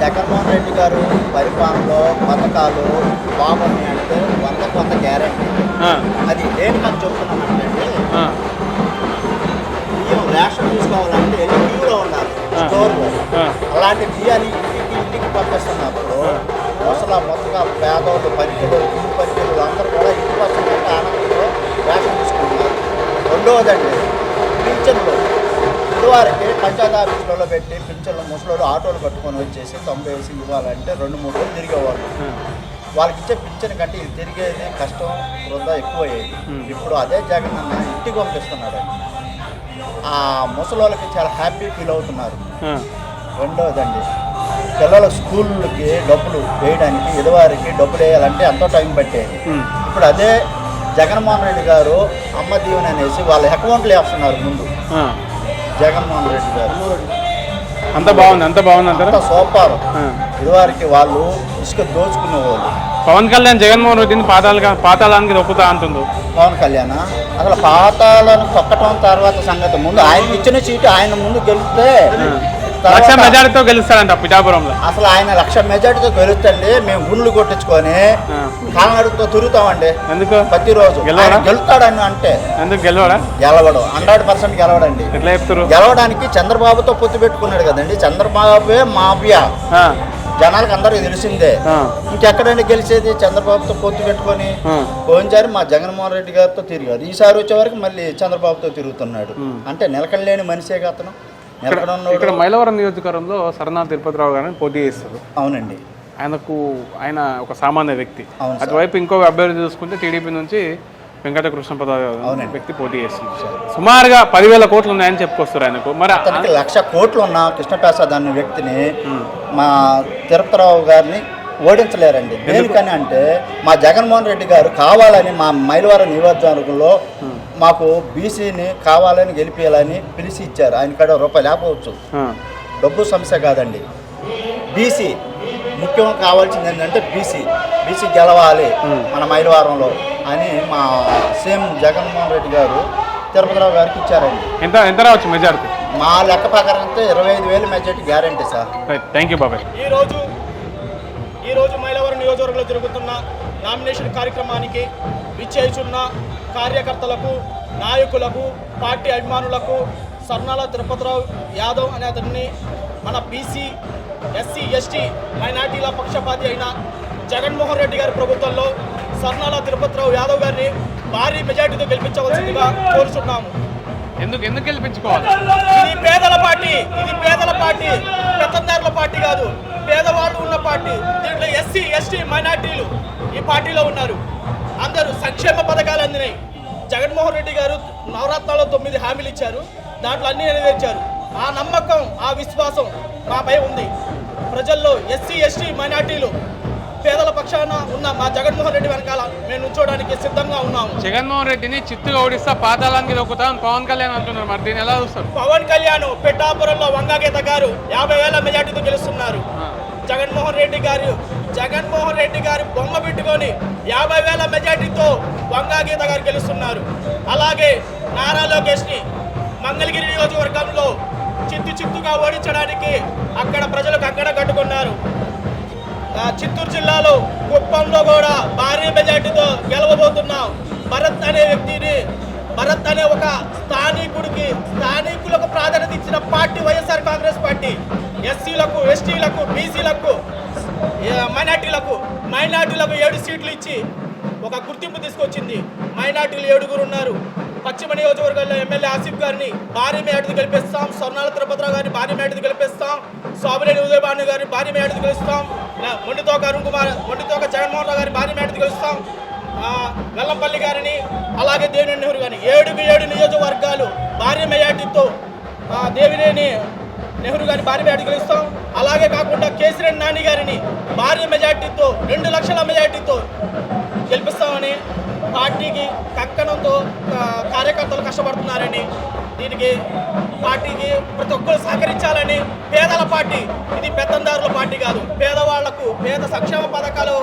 జగన్మోహన్ రెడ్డి గారు పరిపాలనలో పథకాలు బాగున్నాయి అంటే వంద గ్యారెంటీ ఆ, అది దేనికని చెప్తున్నానంటే బియ్యం రేషన్ తీసుకోవాలంటే వెళ్ళి క్యూలో ఉన్నారు ఆ. స్టోర్లో. అలాంటి బియ్యాన్ని ఇంటికి ఇంటికి పంపిస్తున్నప్పుడు అసలు మొత్తగా పేదోళ్ళు పరిచయలు ఇల్లు పరిచయలు అందరూ కూడా ఇంటికి వస్తున్నట్టు ఆనందంలో రేషన్ తీసుకుంటున్నారు. రెండవదండి పింఛన్లు. ఇదివరకు పంచాయతీ ఆఫీసులలో పెట్టి పింఛన్లు ముసలోళ్ళు ఆటోలు కట్టుకొని వచ్చేసి తొంభై వేసి ఇవ్వాలంటే రెండు మూడు రోజులు తిరిగేవాళ్ళు. వాళ్ళకి ఇచ్చే పింఛన్ కంటే ఇది తిరిగేది కష్టం వృధా ఎక్కువ అయ్యేది Hmm. ఇప్పుడు అదే జగన్ అన్న ఇంటికి పంపిస్తున్నాడు. ఆ ముసలోళ్ళకి చాలా హ్యాపీ ఫీల్ అవుతున్నారు. రెండవదండి పిల్లల స్కూళ్ళకి డబ్బులు వేయడానికి ఇదివారికి డబ్బులు వేయాలంటే ఎంతో టైం పట్టేది. ఇప్పుడు అదే జగన్మోహన్ రెడ్డి గారు అమ్మ దీవెన అనేసి వాళ్ళ అకౌంట్లు వేస్తున్నారు ముందు. జగన్మోహన్ రెడ్డి గారు. అంత బాగుంది అంత బాగుంది అంటారా? అంత సూపర్. ఇదివారికి వాళ్ళు ఇసుక దోచుకునే వాళ్ళు. పవన్ కళ్యాణ్ జగన్మోహన్ రెడ్డిని పాతాళ పాతాళానికి దొక్కుతా అంటుండు. పవన్ కళ్యాణ్ అసలు పాతాలను తొక్కటం తర్వాత సంగతి. ముందు ఆయన ఇచ్చిన సీటు ఆయన ముందు గెలిస్తే లక్ష మెజారిటీతో గెలుస్తాడంట పిఠాపురంలో. అసలు ఆయన లక్ష మెజార్టీతో గెలుస్తండి మేము గుండ్లు కొట్టించుకొని. కాలనడుతో తిరుగుతామండి. ఎందుకు? ప్రతిరోజు. గెలుస్తాడని అంటే ఎందుకు గెలవడా? గెలవడం. హండ్రెడ్ పర్సెంట్ గెలవడండి. ఎట్లా చెప్తారు గెలవడానికి చంద్రబాబుతో పొత్తు పెట్టుకున్నాడు కదండి. చంద్రబాబే మాఫియా. జనాలకు అందరికీ తెలిసిందే. ఆ, ఇంకెక్కడండి గెలిచేది చంద్రబాబుతో పొత్తు పెట్టుకొని. పోయినసారి మా జగన్మోహన్ రెడ్డి గారితో తిరిగారు ఈసారి వచ్చే వరకు మళ్ళీ చంద్రబాబుతో తిరుగుతున్నాడు. అంటే నిలకడలేని మనిషే అతను. ఇక్కడ మైలవరం నియోజకవర్గంలో సరనా తిరుపతిరావు గారిని పోటీ చేస్తారు. అవునండి. ఆయనకు ఆయన ఒక సామాన్య వ్యక్తి. అటువైపు ఇంకొక అభ్యర్థి చూసుకుంటే టీడీపీ నుంచి వెంకట కృష్ణప్రసాద్. వ్యక్తి పోటీ చేస్తున్నారు. సుమారుగా పదివేల కోట్లు ఉన్నాయని చెప్పుకొస్తారు ఆయనకు. మరి అతనికి లక్ష కోట్లు ఉన్న కృష్ణప్రసాద్ అనే వ్యక్తిని మా తిరుపతిరావు గారిని ఓడించలేరండి. దేనికని అంటే మా జగన్మోహన్ రెడ్డి గారు కావాలని మా మైలవరం నియోజకవర్గంలో మాకు బీసీని కావాలని గెలిపించాలని పిలిచి ఇచ్చారు. ఆయన కాడ రూపాయి లేకపోవచ్చు. డబ్బు సమస్య కాదండి. బీసీ ముఖ్యంగా కావాల్సింది ఏంటంటే బీసీ. బీసీ గెలవాలి మన మైలవరంలో అని మా సీఎం జగన్మోహన్ రెడ్డి గారు తిరుపతిరావు గారికి ఇచ్చారండి. ఎంత ఎంత రావచ్చు మెజారిటీ? మా లెక్క ప్రకారం అయితే ఇరవై ఐదు వేలు majority guarantee sir. Thank you బాబాయ్. ఈరోజు ఈరోజు మైలవరం నియోజకవర్గంలో జరుగుతున్న నామినేషన్ కార్యక్రమానికి విచ్చేయుచున్న కార్యకర్తలకు నాయకులకు పార్టీ అభిమానులకు సర్నాల తిరుపతిరావు యాదవ్ అనే అతన్ని మన బీసీ ఎస్సీ ఎస్టీ మైనార్టీల పక్షపాతి అయిన జగన్మోహన్ రెడ్డి గారి ప్రభుత్వంలో సర్నాల తిరుపతిరావు యాదవ్ గారిని భారీ మెజార్టీతో గెలిపించవలసిందిగా కోరుచున్నాము. ఎందుకు ఎందుకు గెలిపించుకోవాలి? ఇది పేదల పార్టీ ఇది పేదల పార్టీ పెత్తందారుల పార్టీ కాదు పేదవాళ్ళు ఉన్న పార్టీ దీంట్లో ఎస్సీ ఎస్టీ మైనార్టీలు ఈ పార్టీలో ఉన్నారు. అందరూ సంక్షేమ పథకాలు అందినాయి. జగన్మోహన్ రెడ్డి గారు నవరత్నాల్లో తొమ్మిది హామీలు ఇచ్చారు. దాంట్లో అన్ని నెరవేర్చారు. ఆ నమ్మకం ఆ విశ్వాసం మాపై ఉంది. ప్రజల్లో ఎస్సీ ఎస్టీ మైనార్టీలు పేదల పక్షాన ఉన్న మా జగన్మోహన్ రెడ్డి వెనకాల మేము నుంచోడానికి సిద్ధంగా ఉన్నాము. జగన్మోహన్ రెడ్డిని చిత్తుగా ఓడిస్తా పాతాళానికి దొక్కుతాం పవన్ కళ్యాణ్ అంటున్నారు. మరి దీన్ని ఎలా చూస్తారు? పవన్ కళ్యాణ్ పెట్టాపురంలో వంగాగీత గారు యాభై వేల మెజార్టీతో గెలుస్తున్నారు. జగన్మోహన్ రెడ్డి గారు జగన్మోహన్ రెడ్డి గారు బొమ్మ పెట్టుకొని యాభై వేల మెజార్టీతో వంగాగీత గారు గెలుస్తున్నారు. అలాగే నారా లోకేష్ని మంగళగిరి నియోజకవర్గంలో చిత్తు చిత్తుగా ఓడించడానికి అక్కడ ప్రజలకు అక్కడ కట్టుకున్నారు. చిత్తూరు జిల్లాలో కుప్పంలో కూడా భారీ మెజార్టీతో గెలవబోతున్నాం భరత్ అనే వ్యక్తిని భరత్ అనే ఒక స్థానికుడికి స్థానికులకు ప్రాధాన్యత ఇచ్చిన పార్టీ వైఎస్ఆర్ కాంగ్రెస్ పార్టీ. ఎస్సీలకు ఎస్టీలకు బీసీలకు మైనార్టీలకు మైనార్టీలకు ఏడు సీట్లు ఇచ్చి ఒక గుర్తింపు తీసుకొచ్చింది. మైనార్టీలు ఏడుగురు ఉన్నారు. పశ్చిమ నియోజకవర్గంలో ఎమ్మెల్యే ఆసిఫ్ గారిని భారీ మేడది గెలిపిస్తాం. స్వర్ణాల తిరుపతిరావు గారిని భారీ మేడది గెలిపిస్తాం. సోమిరెడ్డి ఉదయభాను గారిని భారీ మేడది గెలుస్తాం. మొండితోక అరుణ్ కుమార్ మొండితోక జగన్మోహన్ రావు గారిని భారీ మేడది గెలుస్తాం. వెల్లంపల్లి గారిని అలాగే దేవినేని నెహ్రూ గారిని ఏడుకు ఏడు నియోజకవర్గాలు భారీ మెజార్టీతో దేవినేని నెహ్రూ గారిని భారీ మెజార్టీ గెలుస్తాం. అలాగే కాకుండా కేసిరెడ్డి నాని గారిని భారీ మెజార్టీతో రెండు లక్షల మెజార్టీతో గెలిపిస్తామని పార్టీకి కక్కనంతో కార్యకర్తలు కష్టపడుతున్నారని దీనికి పార్టీకి ప్రతి ఒక్కరు సహకరించాలని పేదల పార్టీ. ఇది పెత్తందారుల పార్టీ కాదు. పేదవాళ్ళకు పేద సంక్షేమ పథకాలు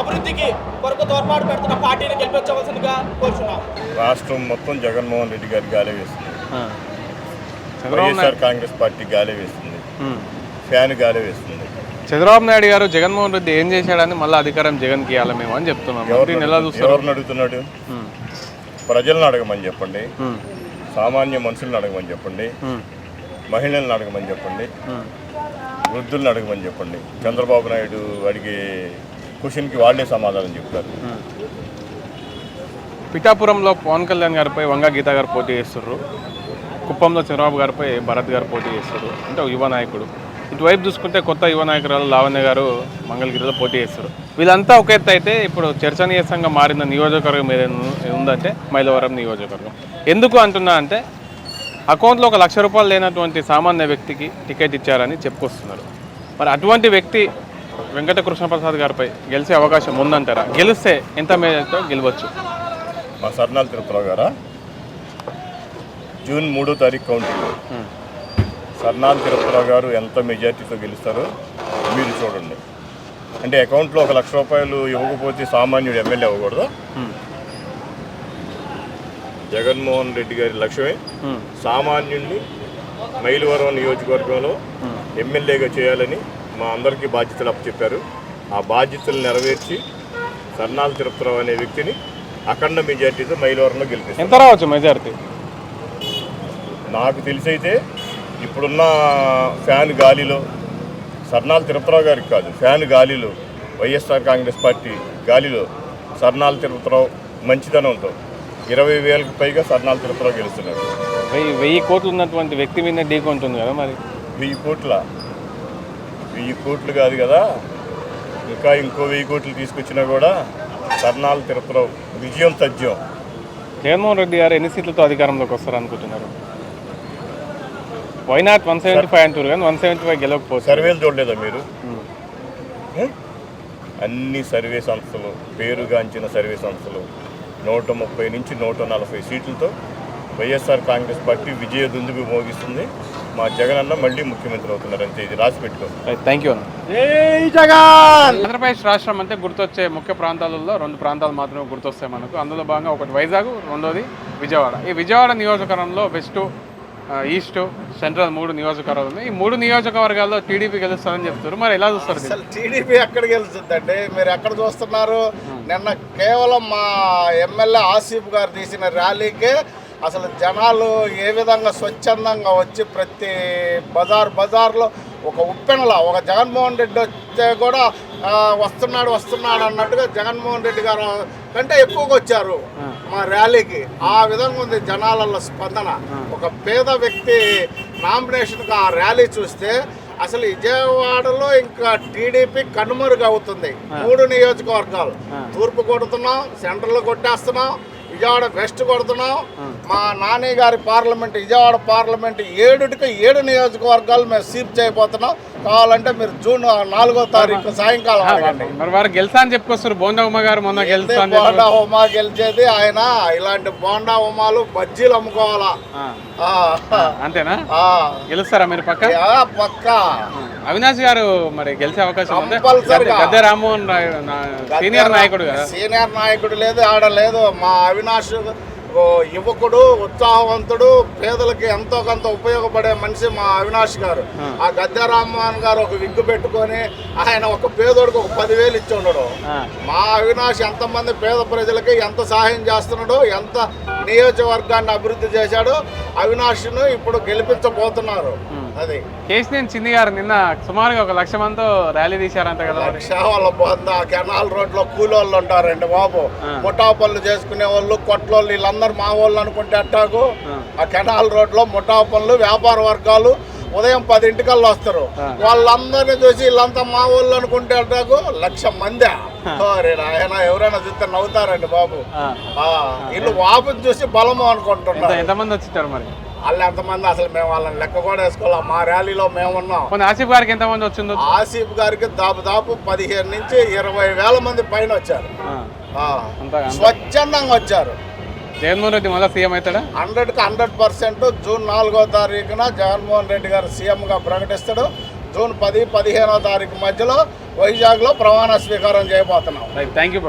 అభివృద్ధికి కొరకు తోడ్పాటు పెడుతున్న పార్టీని గెలిపించవలసిందిగా కోరుచున్నాం. రాష్ట్రం మొత్తం జగన్మోహన్ రెడ్డి గారి గాలి వేస్తుంది వైఎస్ఆర్ కాంగ్రెస్ పార్టీ గాలి వేస్తుంది ఫ్యాన్ గాలి వేస్తుంది చంద్రబాబు నాయుడు గారు జగన్మోహన్ రెడ్డి ఏం చేశాడని మళ్ళీ అధికారం జగన్ ఇవ్వాలి మేము అని చెప్తున్నాం. ఎలా చూస్తారు? అడుగుతున్నాడు? ప్రజలను అడగమని చెప్పండి. సామాన్య మనుషులను అడగమని చెప్పండి. మహిళలను అడగమని చెప్పండి. వృద్ధులను అడగమని చెప్పండి. చంద్రబాబు నాయుడు అడిగే క్వశ్చన్కి వాళ్ళే సమాధానం చెప్తారు. పిఠాపురంలో పవన్ కళ్యాణ్ గారిపై వంగ గీత గారు పోటీ చేస్తుర్రు. కుప్పంలో చంద్రబాబు గారిపై భరత్ గారు పోటీ చేస్తారు అంటే యువ నాయకుడు. ఇటువైపు చూసుకుంటే కొత్త యువ నాయకురాలు లావణ్య గారు మంగళగిరిలో పోటీ చేస్తారు. వీళ్ళంతా ఒక ఎత్తు అయితే ఇప్పుడు చర్చనీయాంగా మారిన నియోజకవర్గం ఏదైనా ఉందంటే మైలవరం నియోజకవర్గం. ఎందుకు అంటున్నా అంటే అకౌంట్లో ఒక లక్ష రూపాయలు లేనటువంటి సామాన్య వ్యక్తికి టికెట్ ఇచ్చారని చెప్పుకొస్తున్నారు. మరి అటువంటి వ్యక్తి వెంకట కృష్ణప్రసాద్ గారిపై గెలిచే అవకాశం ఉందంటారా? గెలిస్తే ఎంత మేరతో గెలవచ్చు? మా సర్నాల్ తిరుపతిరావు గారా? జూన్ మూడో తారీఖు కౌంటింగ్. సర్నాల్ తిరుపతిరావు గారు ఎంత మెజార్టీతో గెలుస్తారో మీరు చూడండి అంటే అకౌంట్లో ఒక లక్ష రూపాయలు ఇవ్వకపోతే సామాన్యుడు ఎమ్మెల్యే అవ్వకూడదు. జగన్మోహన్ రెడ్డి గారి లక్ష్యమే. సామాన్యుడిని మైలవరం నియోజకవర్గంలో ఎమ్మెల్యేగా చేయాలని మా అందరికీ బాధ్యతలు అప్పచెప్పారు ఆ బాధ్యతలు నెరవేర్చి సర్నాల్ తిరుపతిరావు అనే వ్యక్తిని అఖండ మెజార్టీతో మైలవరంలో గెలిపిస్తారు ఎంత రావచ్చు మెజారిటీ నాకు తెలిసైతే ఇప్పుడున్న ఫ్యాన్ గాలిలో సర్నాల్ తిరుపతిరావు గారికి కాదు ఫ్యాన్ గాలిలో వైఎస్ఆర్ కాంగ్రెస్ పార్టీ గాలిలో సర్నాల్ తిరుపతిరావు మంచితనంతో ఇరవై వేలకు పైగా సర్నాల్ తిరుపతిరావు గెలుస్తున్నారు. వెయ్యి వెయ్యి కోట్లు ఉన్నటువంటి వ్యక్తి మీద ఢీకొంటుంది కదా మరి? వెయ్యి కోట్ల? వెయ్యి కోట్లు కాదు కదా? ఇంకా ఇంకో వెయ్యి కోట్లు తీసుకొచ్చినా కూడా సర్నాల్ తిరుపతిరావు విజయం తథ్యం. జగన్మోహన్ రెడ్డి గారు ఎన్ని సీట్లతో అధికారంలోకి వస్తారు అనుకుంటున్నారు వైనాట్ వన్ సెవెంటీ ఫైవ్ అంటారు కానీ వన్ సెవెంటీ ఫైవ్ గెలవకపోతే? సర్వేలు చూడలేదా మీరు? ఉమ్. ఏ? అన్ని సర్వే సంస్థలు పేరుగాంచిన సర్వే సంస్థలు నూట ముప్పై నుంచి నూట నలభై సీట్లతో వైఎస్ఆర్ కాంగ్రెస్ పార్టీ విజయ దుందుకు మోగిస్తుంది. మా జగనన్న మళ్ళీ ముఖ్యమంత్రి అవుతున్నారు అంతే. ఇది రాసి పెట్టుకో. రైట్ థ్యాంక్ యూ అన్న. జగన్! ఆంధ్రప్రదేశ్ రాష్ట్రం అంటే గుర్తొచ్చే ముఖ్య ప్రాంతాలలో రెండు ప్రాంతాలు మాత్రమే గుర్తొస్తాయి మనకు. అందులో భాగంగా ఒకటి వైజాగ్ రెండోది విజయవాడ. ఈ విజయవాడ నియోజకవర్గంలో వెస్ట్ ఈస్ట్ సెంట్రల్ మూడు నియోజకవర్గాలు ఉన్నాయి. ఈ మూడు నియోజకవర్గాల్లో టీడీపీ గెలుస్తారని చెప్తారు మరి ఎలా చూస్తారు అసలు టీడీపీ ఎక్కడ గెలుస్తుందండి? మీరు ఎక్కడ చూస్తున్నారు? నిన్న కేవలం మా ఎమ్మెల్యే ఆసిఫ్ గారు తీసిన ర్యాలీకే అసలు జనాలు ఏ విధంగా స్వచ్ఛందంగా వచ్చి ప్రతి బజార్ బజార్లో ఒక ఉప్పెనలా ఒక జగన్మోహన్ రెడ్డి వస్తే కూడా వస్తున్నాడు వస్తున్నాడు అన్నట్టుగా జగన్మోహన్ రెడ్డి గారు కంటే ఎక్కువగా వచ్చారు మా ర్యాలీకి. ఆ విధంగా ఉంది జనాలలో స్పందన. ఒక పేద వ్యక్తి నామినేషన్కి ఆ ర్యాలీ చూస్తే అసలు విజయవాడలో ఇంకా టీడీపీ కనుమరుగు అవుతుంది మూడు నియోజకవర్గాలు. తూర్పు కొడుతున్నాం సెంట్రల్ కొట్టేస్తున్నాం విజయవాడ వెస్ట్ కొడుతున్నాం. మా నాని గారి పార్లమెంట్ విజయవాడ పార్లమెంట్ ఏడుటికి ఏడు నియోజకవర్గాలు మేము సీప్ చేయబోతున్నాం. కావాలంటే మీరు జూన్ నాలుగో తారీఖు సాయంకాలం అడగండి మరి వారు గెలుస్తా అని చెప్పుకొస్తారు. బోండా ఉమ్మ గారు మొన్న గెలుస్తా అని చెప్పి బోండా హోమా గెలిచేది ఆయన ఇలాంటి బోండా హోమాలు బజ్జీలు అమ్ముకోవాలా? అంతేనా? ఆ, గెలుస్తారా మీరు పక్క? పక్కా. అవినాష్ గారు మరి గెలిచే అవకాశం ఉంది. గద్దె రామ్మోహన్ రాయ్ సీనియర్ నాయకుడు సీనియర్ నాయకుడు లేదు ఆడ లేదు. మా అవినాష్ యువకుడు ఉత్సాహవంతుడు పేదలకి ఎంతో కొంత ఉపయోగపడే మనిషి మా అవినాష్ గారు. ఆ. గద్దె రామ్మోహన్ గారు ఒక విగ్గు పెట్టుకొని ఆయన ఒక పేదోడికి ఒక పదివేలు ఇచ్చి ఉండడు. మా అవినాష్ ఎంతమంది పేద ప్రజలకి ఎంత సహాయం చేస్తున్నాడో ఎంత నియోజకవర్గాన్ని అభివృద్ధి చేశాడో అవినాష్ను ఇప్పుడు గెలిపించబోతున్నారు. అది. కేసినేని చిన్ని గారు నిన్న సుమారుగా ఒక లక్ష మందితో ర్యాలీ తీశారంట కదా లక్ష వాళ్ళ బొంద కెనాల్ రోడ్లో కూలోళ్ళు ఉంటారండి బాబు. ముఠా పనులు చేసుకునే వాళ్ళు కొట్లోళ్ళు వీళ్ళందరూ మా వాళ్ళు అనుకుంటే అట్టాకు. ఆ. కెనాల్ రోడ్లో ముఠా పనులు వ్యాపార వర్గాలు ఉదయం పదింటికల్లా వస్తారు. వాళ్ళందరినీ చూసి వీళ్ళంతా మా వాళ్ళు అనుకుంటే అట్టాకు లక్ష మంది. ఆయన ఎవరైనా చూస్తే నవ్వుతారండి బాబు. వీళ్ళు వాపుని చూసి బలము అనుకుంటున్నారు. ఎంతమంది వచ్చింటారు మరి? వాళ్ళు ఎంతమంది అసలు మేము వాళ్ళని లెక్క కూడా వేసుకోవాలి? మా ర్యాలీలో మేము ఉన్నాం ఆసిఫ్ గారికి ఎంతమంది వచ్చిందో? ఆసిఫ్ గారికి దాదాపు పదిహేను నుంచి ఇరవై వేల మంది పైన వచ్చారు. స్వచ్ఛందంగా వచ్చారు. జగన్మోహన్ రెడ్డి మళ్ళీ సీఎం అవుతాడా? హండ్రెడ్కి హండ్రెడ్ పర్సెంట్ జూన్ నాలుగో తారీఖున జగన్మోహన్ రెడ్డి గారు సీఎంగా ప్రకటిస్తాడు. జూన్ పది పదిహేనో తారీఖు మధ్యలో వైజాగ్లో ప్రమాణ స్వీకారం చేయబోతున్నాం. Thank you